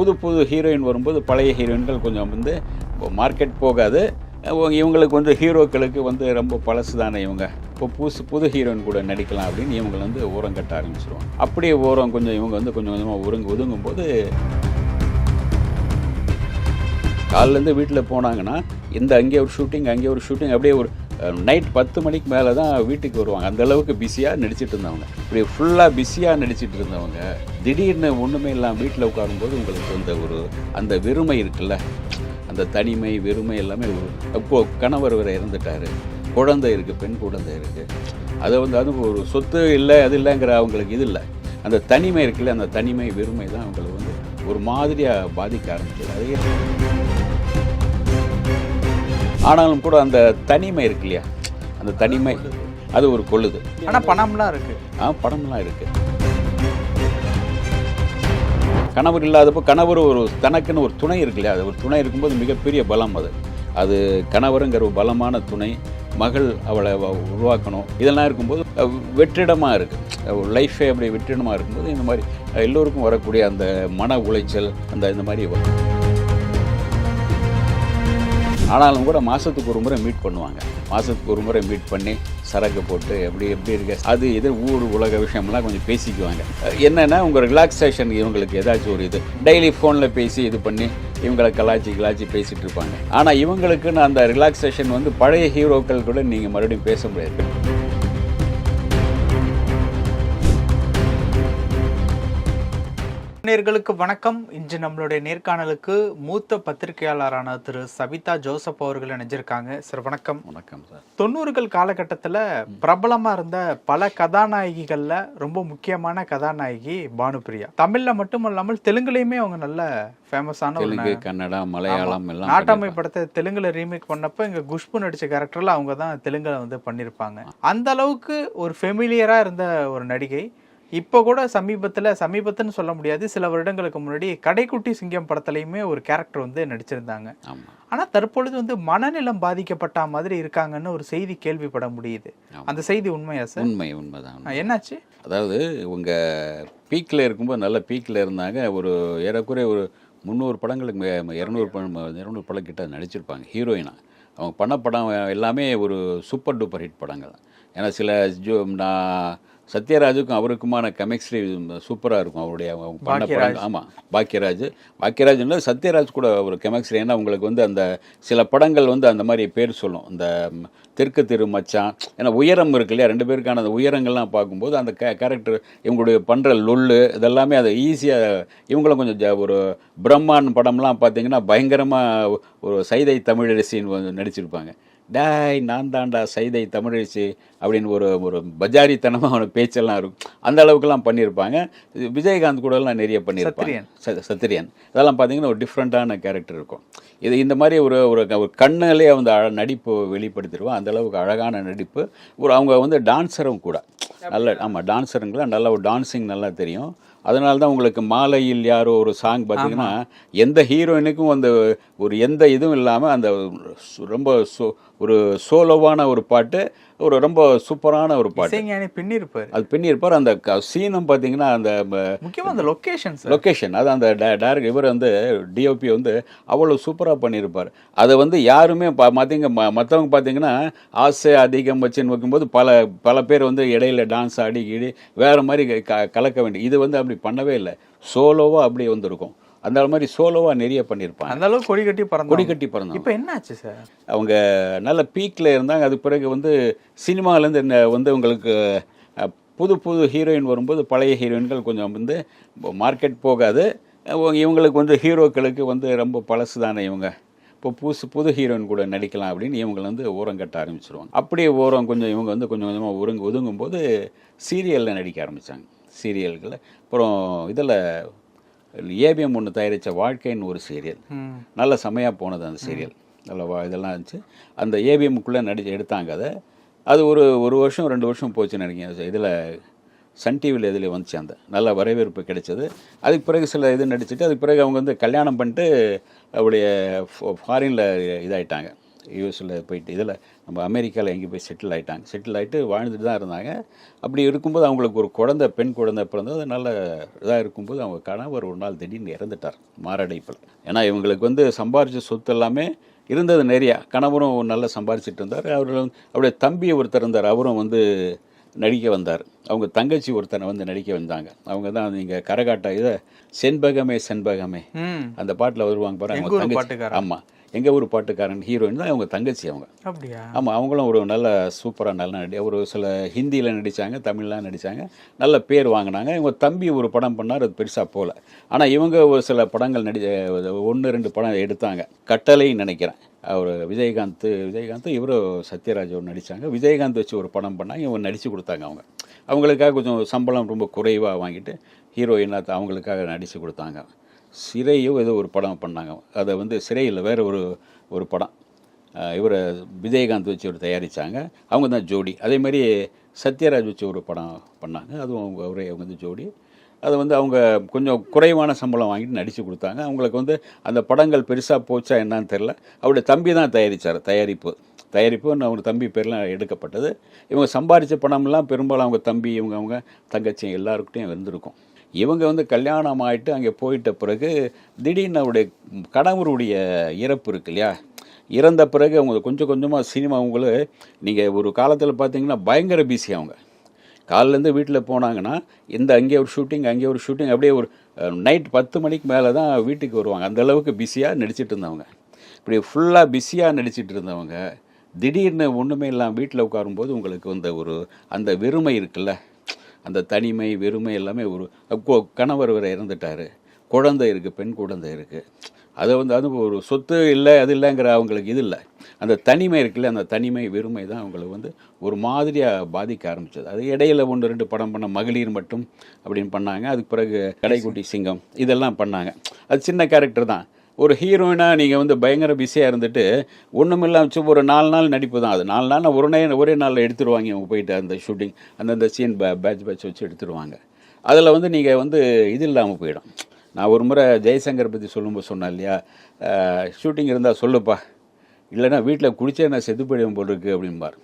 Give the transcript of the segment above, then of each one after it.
புது புது ஹீரோயின் வரும்போது பழைய ஹீரோயின்கள் கொஞ்சம் வந்து மார்க்கெட் போகாது. இவங்களுக்கு வந்து ஹீரோக்களுக்கு வந்து ரொம்ப பழசு தானே இவங்க. இப்போ புதுசு புது ஹீரோயின் கூட நடிக்கலாம் அப்படின்னு இவங்க வந்து ஓரம் கட்ட ஆரம்பிச்சிருவாங்க. அப்படியே ஓரம் கொஞ்சம் இவங்க வந்து கொஞ்சம் கொஞ்சமாக ஒருங்கு ஒதுங்கும் போது காலிலேருந்து வீட்டில் போனாங்கன்னா இந்த அங்கே ஒரு ஷூட்டிங் அங்கே ஒரு ஷூட்டிங் அப்படியே ஒரு நைட் பத்து மணிக்கு மேலே தான் வீட்டுக்கு வருவாங்க. அந்தளவுக்கு பிஸியாக நடிச்சிட்டு இருந்தவங்க. இப்படி ஃபுல்லாக பிஸியாக நடிச்சிட்டு இருந்தவங்க திடீர்னு ஒன்றுமே இல்லாமல் வீட்டில் உட்காரும்போது உங்களுக்கு அந்த ஒரு அந்த வெறுமை இருக்குல்ல? அந்த தனிமை வெறுமை எல்லாமே ஒரு கணவர் வேறு இறந்துட்டார். குழந்தை இருக்குது பெண் குழந்தை இருக்குது அதை வந்து அது ஒரு சொத்து இல்லை அது இல்லைங்கிற அவங்களுக்கு இது இல்லை. அந்த தனிமை இருக்குல்ல அந்த தனிமை வெறுமை தான் அவங்களுக்கு வந்து ஒரு மாதிரியாக பாதிக்க ஆரம்பிச்சது அதே ஆனாலும் கூட அந்த தனிமை இருக்கு இல்லையா? அந்த தனிமை அது ஒரு கொள்ளுது. ஆனா பணம்லாம் இருக்கு. ஆ படம்லாம் இருக்கு. கணவர் இல்லாதப்போ கணவர் ஒரு தனக்குன்னு ஒரு துணை இருக்கு இல்லையா? அது ஒரு துணை இருக்கும்போது மிகப்பெரிய பலம் அது. அது கணவருங்கிற ஒரு பலமான துணை மகள் அவளை அவ உருவாக்கணும். இதெல்லாம் இருக்கும்போது அஹ், வெற்றிடமா இருக்கு. லைஃபே அப்படி வெற்றிடமா இருக்கும்போது இந்த மாதிரி எல்லோருக்கும் வரக்கூடிய அந்த மன உளைச்சல் அந்த இந்த மாதிரி வரும். ஆனாலும் கூட மாதத்துக்கு ஒரு முறை மீட் பண்ணுவாங்க. மாதத்துக்கு ஒரு முறை மீட் பண்ணி சரக்கு போட்டு எப்படி எப்படி இருக்க. அது இது ஊர் உலக விஷயம்லாம் கொஞ்சம் பேசிக்குவாங்க. என்னென்னா உங்கள் ரிலாக்ஸேஷன் இவங்களுக்கு ஏதாச்சும் ஒரு இது. டெய்லி ஃபோனில் பேசி இது பண்ணி இவங்களை கலாச்சி கலாச்சி பேசிகிட்டு இருப்பாங்க. ஆனால் இவங்களுக்குன்னு அந்த ரிலாக்ஸேஷன் வந்து பழைய ஹீரோக்கள் கூட நீங்கள் மறுபடியும் பேச முடியாது. நேர்களுக்கு வணக்கம். இன்று நம்மளுடைய நேர்காணலுக்கு மூத்த பத்திரிகையாளரான திரு சபிதா ஜோசப் அவர்கள் இணைஞ்சிருக்காங்க. சார் வணக்கம். வணக்கம் சார். தொண்ணூறுகள் காலகட்டத்தில் பிரபலமா இருந்த பல கதாநாயகிகள்ல ரொம்ப முக்கியமான கதாநாயகி பானுபிரியா. தமிழ்ல மட்டும் இல்லாமல் தெலுங்குலயுமே அவங்க நல்ல ஃபேமஸான ஒரு கன்னடா மலையாளம் எல்லாம் நாட்டாமை படத்தை தெலுங்குல ரீமேக் பண்ணப்ப இங்க குஷ்பு நடிச்ச கேரக்டர்ல அவங்க தான் தெலுங்குல வந்து பண்ணியிருப்பாங்க அந்த அளவுக்கு ஒரு ஃபெமிலியரா இருந்த ஒரு நடிகை. இப்போ கூட சமீபத்துல சமீபத்துன்னு சொல்ல முடியாது சில வருடங்களுக்கு முன்னாடி கடைக்குட்டி சிங்கம் படத்துலையுமே ஒரு கேரக்டர் வந்து நடிச்சிருந்தாங்க. ஆமாம் ஆனா தற்பொழுது வந்து மனநிலம் பாதிக்கப்பட்ட மாதிரி இருக்காங்கன்னு ஒரு செய்தி கேள்விப்பட முடியுது. அந்த செய்தி உண்மையா சார்? உண்மை உண்மைதான் என்னாச்சு? அதாவது இவங்க பீக்கில் இருக்கும்போது நல்ல பீக்கில் இருந்தாங்க. ஒரு ஏறக்குறைய ஒரு முந்நூறு படங்களுக்கு இரநூறு படம் இரநூறு படம் கிட்ட நடிச்சிருப்பாங்க ஹீரோயினா அவங்க பண்ண படம் எல்லாமே ஒரு சூப்பர் டூப்பர் ஹிட் படங்கள். ஏன்னா சில ஜோ நான் சத்யராஜுக்கும் அவருக்குமான கெமிஸ்ட்ரி சூப்பராக இருக்கும். அவருடைய அவங்க பண்ண. படங்கள் ஆமாம் பாக்யராஜ். பாக்யராஜ்னா சத்யராஜ் கூட ஒரு கெமிஸ்ட்ரி ஏன்னா உங்களுக்கு வந்து அந்த சில படங்கள் வந்து அந்த மாதிரி பேர் சொல்லும். இந்த ம், தெற்கு திரு மச்சான். ஏன்னா உயரம் இருக்கு இல்லையா? ரெண்டு பேருக்கான அந்த உயரங்கள்லாம் பார்க்கும்போது அந்த கே கேரக்டர் இவங்களுடைய பண்ணுற லொல்லு இதெல்லாமே அதை ஈஸியாக இவங்களும் கொஞ்சம் ஜ- ஒரு பிரம்மான் படம்லாம் பார்த்தீங்கன்னா பயங்கரமாக ஒரு சைதை தமிழரசின்னு நடிச்சிருப்பாங்க. டேய் நான் தாண்டா சைதை தமிழரசி அப்படின்னு ஒரு ஒரு பஜாரித்தனமாக அவன பேச்செல்லாம் இருக்கும். அந்த அளவுக்குலாம் பண்ணியிருப்பாங்க. விஜயகாந்த் கூடலாம் நிறைய பண்ணியிருப்பாங்க. சத்திரியன். இதெல்லாம் பார்த்தீங்கன்னா ஒரு டிஃப்ரெண்ட்டான கேரக்டர் இருக்கும். இது இந்த மாதிரி ஒரு ஒரு கண்ணிலே வந்து அழ நடிப்பு வெளிப்படுத்திடுவோம். அந்த அளவுக்கு அழகான நடிப்பு. ஒரு அவங்க வந்து டான்ஸரும் கூட. நல்ல ஆமாம் டான்ஸருங்களா நல்ல ஒரு டான்ஸிங் நல்லா தெரியும். அதனால தான் உங்களுக்கு மாலையில் யாரோ ஒரு சாங் பார்த்தீங்கன்னா எந்த ஹீரோயினுக்கும் அந்த ஒரு எந்த இதுவும் இல்லாமல் அந்த ரொம்ப சோ ஒரு சோலோவான ஒரு பாட்டு ஒரு ரொம்ப சூப்பரான ஒரு பாட்டு. பின்னிருப்பாரு. அது பின்னிருப்பார். அந்த சீனும் பார்த்தீங்கன்னா அந்த ம- முக்கியமா அந்த லொகேஷன் சார் லொக்கேஷன் அது அந்த டேரக்ட் இவர் வந்து டிஓபி வந்து அவ்வளோ சூப்பராக பண்ணியிருப்பார் அதை வந்து யாருமே பா மற்றவங்க மற்றவங்க பார்த்தீங்கன்னா ஆசை அதிகம் வச்சுன்னு வைக்கும்போது பல பல பேர் வந்து இடையில டான்ஸ் ஆடி கீடி வேறு மாதிரி க கலக்க வேண்டிய இது வந்து அப்படி பண்ணவே இல்லை. சோலோவாக அப்படி வந்திருக்கும். அந்த மாதிரி சோலோவாக நிறைய பண்ணியிருப்பாங்க. அந்த அளவுக்கு கொடி கட்டி பறந்து கொடி கட்டி பிறந்தவங்க இப்போ என்னாச்சு சார் அவங்க நல்ல பீக்கில் இருந்தாங்க. அது பிறகு வந்து சினிமாவிலேருந்து வந்து உங்களுக்கு புது புது ஹீரோயின் வரும்போது பழைய ஹீரோயின்கள் கொஞ்சம் வந்து மார்க்கெட் போகாது. இவங்களுக்கு வந்து ஹீரோக்களுக்கு வந்து ரொம்ப பழசு தானே இவங்க. இப்போ புதுசு புது ஹீரோயின் கூட நடிக்கலாம் அப்படின்னு இவங்க வந்து ஓரம் கட்ட ஆரம்பிச்சிருவாங்க. அப்படியே ஓரம் கொஞ்சம் இவங்க வந்து கொஞ்சம் கொஞ்சமாக ஒருங்கு ஒதுங்கும் போது சீரியலில் நடிக்க ஆரம்பித்தாங்க சீரியல்களில் அப்புறம் இதில் ஏபிஎம் ஒன்று தயாரித்த வாழ்க்கைன்னு ஒரு சீரியல். நல்ல செமையாக போனது அந்த சீரியல். நல்ல வா- இதெல்லாம் இருந்துச்சு. அந்த ஏபிஎம்குள்ளே நடிச்சு எடுத்தாங்க அதை. அது ஒரு ஒரு வருஷம் ரெண்டு வருஷம் போச்சுன்னு நினைக்கிறேன். இதில் சன் டிவியில் இதில் வந்துச்சு அந்த. நல்ல வரவேற்பு கிடைச்சது. அதுக்கு பிறகு சில இது நடிச்சுட்டு அதுக்கு பிறகு அவங்க வந்து கல்யாணம் பண்ணிட்டு அவருடைய ஃபாரினில் இதாயிட்டாங்க. யூஎஸில் போயிட்டு இதில் நம்ம அமெரிக்காவில் எங்கே போய் செட்டில் ஆகிட்டாங்க செட்டில் ஆகிட்டு வாழ்ந்துட்டு தான் இருந்தாங்க. அப்படி இருக்கும்போது அவங்களுக்கு ஒரு குழந்தை பெண் குழந்தை பிறந்தது. நல்ல இதாக இருக்கும்போது அவங்க கணவர் ஒரு நாள் திடீர்னு இறந்துட்டார் மாரடைப்பில். ஏன்னா இவங்களுக்கு வந்து சம்பாரித்த சொத்து எல்லாமே இருந்தது நிறையா. கணவரும் நல்லா சம்பாரிச்சிட்டு இருந்தார். அவர் அவருடைய தம்பி ஒருத்தர் இருந்தார். அவரும் வந்து நடிக்க வந்தார். அவங்க தங்கச்சி ஒருத்தனை வந்து நடிக்க வந்தாங்க. அவங்க தான் நீங்கள் கரகாட்ட இதை செண்பகமே செண்பகமே. அந்த பாட்டில் வருவாங்க பாருங்க. ஆமாம் எங்கள் ஊர் பாட்டுக்காரன் ஹீரோயின் தான் அவங்க தங்கச்சி அவங்க. அப்படியா? ஆமாம் அவங்களும் ஒரு நல்ல சூப்பராக நல்ல நடி ஒரு சில ஹிந்தியில் நடித்தாங்க தமிழ்லாம் நடித்தாங்க நல்ல பேர் வாங்கினாங்க. இவங்க தம்பி ஒரு படம் பண்ணார் அது பெருசாக போகல ஆனால் இவங்க ஒரு சில படங்கள் நடி ஒன்று ரெண்டு படம் எடுத்தாங்க. கட்டளைன்னு நினைக்கிறேன். அவர் விஜயகாந்த் விஜயகாந்த் இவரும் சத்யராஜ் அவர் நடித்தாங்க விஜயகாந்த் வச்சு ஒரு படம் பண்ணாங்க இவங்க நடித்து கொடுத்தாங்க அவங்க. அவங்களுக்காக கொஞ்சம் சம்பளம் ரொம்ப குறைவாக வாங்கிட்டு ஹீரோயினாக அவங்களுக்காக நடித்து கொடுத்தாங்க. சிறையோ ஏதோ ஒரு படம் பண்ணாங்க. அதை வந்து சிறையில் வேறு ஒரு ஒரு படம். இவரை விஜயகாந்த் வச்சு ஒரு தயாரித்தாங்க அவங்க தான் ஜோடி. அதே மாதிரி சத்யராஜ் வச்சு ஒரு படம் பண்ணாங்க. அதுவும் அவங்க அவரே அவங்க வந்து ஜோடி. அதை வந்து அவங்க கொஞ்சம் குறைவான சம்பளம் வாங்கிட்டு நடித்து கொடுத்தாங்க. அவங்களுக்கு வந்து அந்த படங்கள் பெருசாக போச்சா என்னான்னு தெரில அவருடைய தம்பி தான் தயாரித்தார் தயாரிப்பு. தயாரிப்பு அவங்க தம்பி பேர்லாம் எடுக்கப்பட்டது. இவங்க சம்பாரித்த பணம்லாம் பெரும்பாலும் அவங்க தம்பி இவங்க அவங்க தங்கச்சி எல்லாருக்கிட்டையும் இருந்திருக்கும். இவங்க வந்து கல்யாணம் ஆகிட்டு அங்கே போயிட்ட பிறகு திடீர்னு அவருடைய கணவருடைய இறப்பு இருக்கு இல்லையா? இறந்த பிறகு அவங்க கொஞ்சம் கொஞ்சமாக சினிமா அவங்கள நீங்கள் ஒரு காலத்தில் பார்த்தீங்கன்னா பயங்கர பிஸி அவங்க. காலிலேருந்து வீட்டில் போனாங்கன்னா இந்த அங்கே ஒரு ஷூட்டிங் அங்கே ஒரு ஷூட்டிங் அப்படியே ஒரு நைட் பத்து மணிக்கு மேலே தான் வீட்டுக்கு வருவாங்க. அந்த அளவுக்கு பிஸியாக நடிச்சிட்டு இருந்தவங்க. இப்படி ஃபுல்லாக பிஸியாக நடிச்சிட்டு இருந்தவங்க திடீர்னு ஒன்றுமே இல்லாமல் வீட்டில் உட்காரும்போது உங்களுக்கு அந்த ஒரு அந்த வெறுமை இருக்குல்ல? அந்த தனிமை வெறுமை எல்லாமே ஒரு கணவர் வரை இறந்துட்டார். குழந்தை இருக்குது பெண் குழந்தை இருக்குது அதை வந்து அது ஒரு சொத்து இல்லை அது இல்லைங்கிற அவங்களுக்கு இது இல்லை. அந்த தனிமை இருக்குல்ல அந்த தனிமை வெறுமை தான் அவங்களுக்கு வந்து ஒரு மாதிரியாக பாதிக்க ஆரம்பிச்சது. அது இடையில ஒன்று ரெண்டு படம் பண்ண மகளிர் மட்டும் அப்படின்னு பண்ணாங்க. அதுக்கு பிறகு கடைக்குட்டி சிங்கம் இதெல்லாம் பண்ணாங்க. அது சின்ன கேரக்டர் தான். ஒரு ஹீரோயினாக நீங்கள் வந்து பயங்கர பிஸியாக இருந்துட்டு ஒன்றும் இல்லாமல் ஒரு நாலு நாள் நடிப்பு தான். அது நாலு நாள் ஒரு நே ஒரே நாளில் எடுத்துருவாங்க அவங்க போயிட்டு அந்த ஷூட்டிங் அந்தந்த சீன் பே பேட்ச் பேட்ச் வச்சு எடுத்துருவாங்க. அதில் வந்து நீங்கள் வந்து இது இல்லாமல் போயிடும். நான் ஒரு முறை ஜெய்சங்கர் பற்றி சொல்லும்போது சொன்னேன் இல்லையா? ஷூட்டிங் இருந்தால் சொல்லுப்பா. இல்லைன்னா வீட்டில் குடிச்சே நான் செத்து போயிடுவேன் போல் அப்படிம்பார்.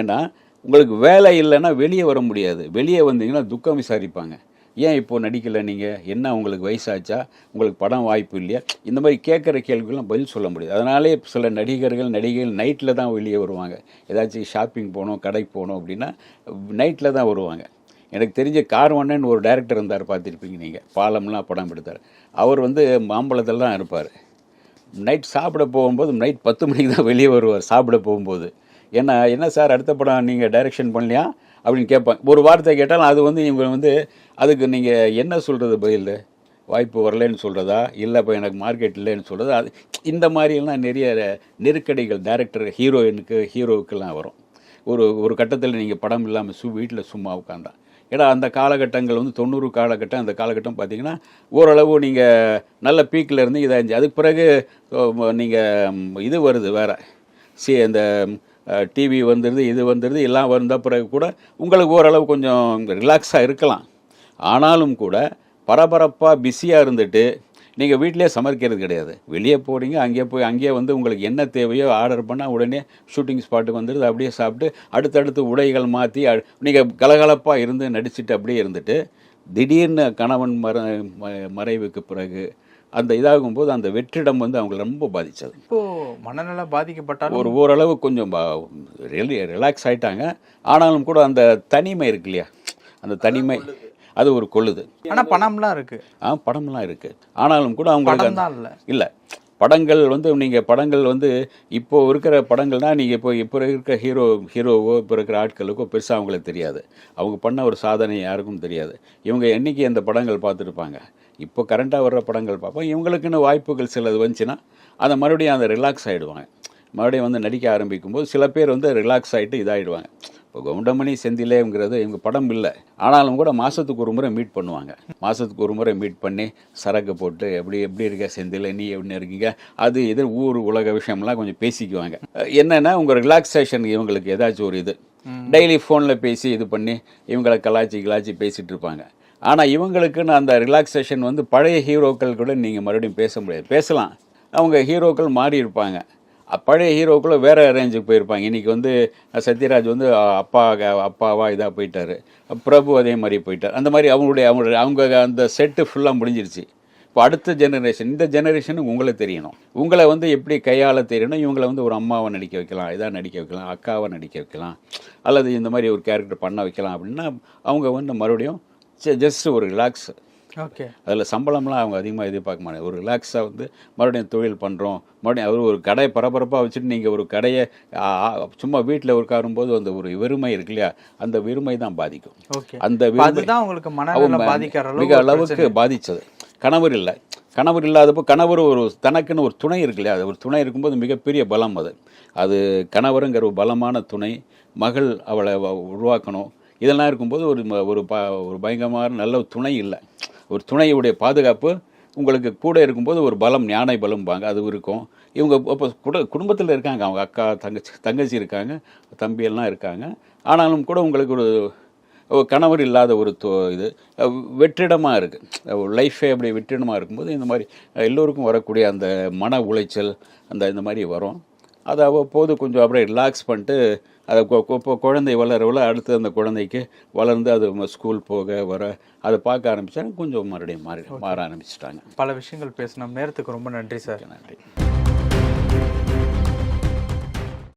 ஏன்னா உங்களுக்கு வேலை இல்லைன்னா வெளியே வர முடியாது. வெளியே வந்தீங்கன்னா துக்கம் விசாரிப்பாங்க. ஏன் இப்போது நடிக்கலை நீங்கள் என்ன உங்களுக்கு வயசாச்சா? உங்களுக்கு படம் வாய்ப்பு இல்லையா? இந்த மாதிரி கேட்குற கேள்விக்கெல்லாம் பதில் சொல்ல முடியாது. அதனாலே சில நடிகர்கள் நடிகைகள் நைட்டில் தான் வெளியே வருவாங்க. ஏதாச்சும் ஷாப்பிங் போகணும் கடைக்கு போகணும் அப்படின்னா நைட்டில் தான் வருவாங்க. எனக்கு தெரிஞ்ச கார்வண்ணன் ஒரு டைரக்டர் இருந்தார் பார்த்துருப்பீங்க நீங்கள் பாலம்லாம் படம் எடுத்தார். அவர் வந்து மாம்பழத்தில் தான் இருப்பார். நைட் சாப்பிட போகும்போது நைட் பத்து மணிக்கு தான் வெளியே வருவார் சாப்பிட போகும்போது. ஏன்னா என்ன சார் அடுத்த படம் நீங்கள் டைரெக்ஷன் பண்ணலையா? அப்படின்னு கேட்பேன். ஒரு வார்த்தை கேட்டாலும் அது வந்து இவங்க வந்து அதுக்கு நீங்கள் என்ன சொல்கிறது பதில் வாய்ப்பு வரலன்னு சொல்கிறதா இல்லை இப்போ எனக்கு மார்க்கெட் இல்லைன்னு சொல்கிறதா அது இந்த மாதிரியெல்லாம் நிறைய நெருக்கடிகள் டேரக்டர் ஹீரோயினுக்கு ஹீரோவுக்கெல்லாம் வரும். ஒரு ஒரு கட்டத்தில் நீங்கள் படம் இல்லாமல் சு வீட்டில் சும்மா உட்காந்தா. ஏன்னா அந்த காலகட்டங்கள் வந்து தொண்ணூறு காலகட்டம் அந்த காலகட்டம் பார்த்தீங்கன்னா ஓரளவு நீங்கள் நல்ல பீக்கில் இருந்து இதாக இருந்துச்சு அதுக்கு பிறகு நீங்கள் இது வருது வேறு. சி அந்த டிவி வந்துடுது இது வந்துடுது எல்லாம் வந்த பிறகு கூட உங்களுக்கு ஓரளவு கொஞ்சம் ரிலாக்ஸாக இருக்கலாம். ஆனாலும் கூட பரபரப்பாக பிஸியாக இருந்துட்டு நீங்கள் வீட்டிலே சமைக்கிறது கிடையாது. வெளியே போறீங்க அங்கேயே போய் அங்கேயே வந்து உங்களுக்கு என்ன தேவையோ ஆர்டர் பண்ணால் உடனே ஷூட்டிங் ஸ்பாட்டுக்கு வந்துடுது அப்படியே சாப்பிட்டு அடுத்தடுத்து உடைகள் மாற்றி நீங்கள் கலகலப்பாக இருந்து நடிச்சிட்டு அப்படியே இருந்துட்டு திடீர்னு கணவன் மற ம- மறைவுக்கு பிறகு அந்த இதாகும்போது அந்த வெற்றிடம் வந்து அவங்களை ரொம்ப பாதித்தது இப்போ மனநலம் பாதிக்கப்பட்டாலும் ஒரு ஓரளவு கொஞ்சம் ரிலாக்ஸ் ஆயிட்டாங்க. ஆனாலும் கூட அந்த தனிமை இருக்கு இல்லையா? அந்த தனிமை அது ஒரு கொள்ளுது. ஆனா பணம்லாம் இருக்கு. ஆ படம்லாம் இருக்கு. ஆனாலும் கூட அவங்களுக்கு இல்லை. படங்கள் வந்து நீங்கள் படங்கள் வந்து இப்போது இருக்கிற படங்கள்னால் நீங்கள் இப்போ இப்போ இருக்கிற ஹீரோ ஹீரோவோ இப்போ இருக்கிற ஆட்களுக்கோ பெருசாக அவங்களுக்கு தெரியாது. அவங்க பண்ண ஒரு சாதனை யாருக்கும் தெரியாது. இவங்க என்றைக்கு அந்த படங்கள் பார்த்துருப்பாங்க? இப்போ கரண்ட்டாக வர்ற படங்கள் பார்ப்போம். இவங்களுக்குன்னு வாய்ப்புகள் சிலது வந்துச்சுன்னா அதை மறுபடியும் அந்த ரிலாக்ஸ் ஆகிடுவாங்க மறுபடியும் வந்து நடிக்க ஆரம்பிக்கும்போது சில பேர் வந்து ரிலாக்ஸ் ஆகிட்டு இதாகிடுவாங்க இப்போ கவுண்டமணி செந்திலேங்கிறது இவங்க படம் இல்லை. ஆனாலும் கூட மாதத்துக்கு ஒரு முறை மீட் பண்ணுவாங்க. மாதத்துக்கு ஒரு முறை மீட் பண்ணி சரக்கு போட்டு எப்படி எப்படி இருக்க செந்தில நீ எப்படி இருக்கீங்க? அது இது ஊர் உலக விஷயம்லாம் கொஞ்சம் பேசிக்குவாங்க. என்னன்னா உங்கள் ரிலாக்ஸேஷன் இவங்களுக்கு ஏதாச்சும் ஒரு இது. டெய்லி ஃபோனில் பேசி இது பண்ணி இவங்களை கலாச்சி கிளாச்சி பேசிகிட்டு இருப்பாங்க. ஆனால் இவங்களுக்குன்னு அந்த ரிலாக்ஸேஷன் வந்து பழைய ஹீரோக்கள் கூட நீங்கள் மறுபடியும் பேச முடியாது. பேசலாம். அவங்க ஹீரோக்கள் மாறி இருப்பாங்க. பழைய ஹீரோக்குள்ளே வேறு ரேஞ்சுக்கு போயிருப்பாங்க. இன்றைக்கி வந்து சத்யராஜ் வந்து அப்பா அப்பாவாக இதாக போயிட்டாரு. பிரபு அதே மாதிரி போயிட்டார். அந்த மாதிரி அவங்களுடைய அவங்களுடைய அவங்க அந்த செட்டு ஃபுல்லாக முடிஞ்சிருச்சு. இப்போ அடுத்த ஜெனரேஷன் இந்த ஜெனரேஷனுக்கு உங்களை தெரியணும். உங்களை வந்து எப்படி கையாள தெரியணும்? இவங்களை வந்து ஒரு அம்மாவை நடிக்க வைக்கலாம் இதாக நடிக்க வைக்கலாம் அக்காவை நடிக்க வைக்கலாம் அல்லது இந்த மாதிரி ஒரு கேரக்டர் பண்ண வைக்கலாம் அப்படின்னா அவங்க வந்து மறுபடியும் ஜஸ்ட் ஒரு ரிலாக்ஸ் ஓகே. அதில் சம்பளம்லாம் அவங்க அதிகமாக எதிர்பார்க்க மாட்டாங்க. ஒரு ரிலாக்ஸாக வந்து மறுபடியும் தொழில் பண்ணுறோம் மறுபடியும் அவர் ஒரு கடை பரபரப்பாக வச்சுட்டு நீங்கள் ஒரு கடையை சும்மா வீட்டில் உட்காரும்போது அந்த ஒரு வெறுமை இருக்கு இல்லையா? அந்த வெறுமை தான் பாதிக்கும். ஓகே. அந்த உங்களுக்கு மிக அளவுக்கு பாதிச்சது. கணவர் இல்லை. கணவர் இல்லாதப்போ கணவர் ஒரு தனக்குன்னு ஒரு துணை இருக்கு இல்லையா? அது ஒரு துணை இருக்கும்போது மிகப்பெரிய பலம் அது. அது கணவருங்கிற ஒரு பலமான துணை மகள் அவளை உருவாக்கணும். இதெல்லாம் இருக்கும்போது ஒரு ஒரு ப ஒரு பயங்கரமான நல்ல ஒரு துணை இல்லை. ஒரு துணையுடைய பாதுகாப்பு உங்களுக்கு கூட இருக்கும்போது ஒரு பலம் ஞானை பலம்பாங்க. அது இருக்கும். இவங்க இப்போ குட குடும்பத்தில் இருக்காங்க. அவங்க அக்கா தங்கச்சி தங்கச்சி இருக்காங்க. தம்பியெல்லாம் இருக்காங்க. ஆனாலும் கூட உங்களுக்கு ஒரு கணவர் இல்லாத ஒரு தோ இது வெற்றிடமாக இருக்குது லைஃபே அப்படி வெற்றிடமாக இருக்கும்போது இந்த மாதிரி எல்லோருக்கும் வரக்கூடிய அந்த மன உளைச்சல் அந்த இந்த மாதிரி வரும். அதை அவ்வப்போது கொஞ்சம் அப்படியே ரிலாக்ஸ் பண்ணிட்டு அதை இப்போ குழந்தை வளர வளர அடுத்து அந்த குழந்தைக்கு வளர்ந்து அது ஸ்கூல் போக வர அதை பார்க்க ஆரம்பித்தா கொஞ்சம் மறுபடியும் மாறி மாற ஆரம்பிச்சிட்டாங்க. பல விஷயங்கள் பேசணும் நேரத்துக்கு ரொம்ப நன்றி சார். நன்றி.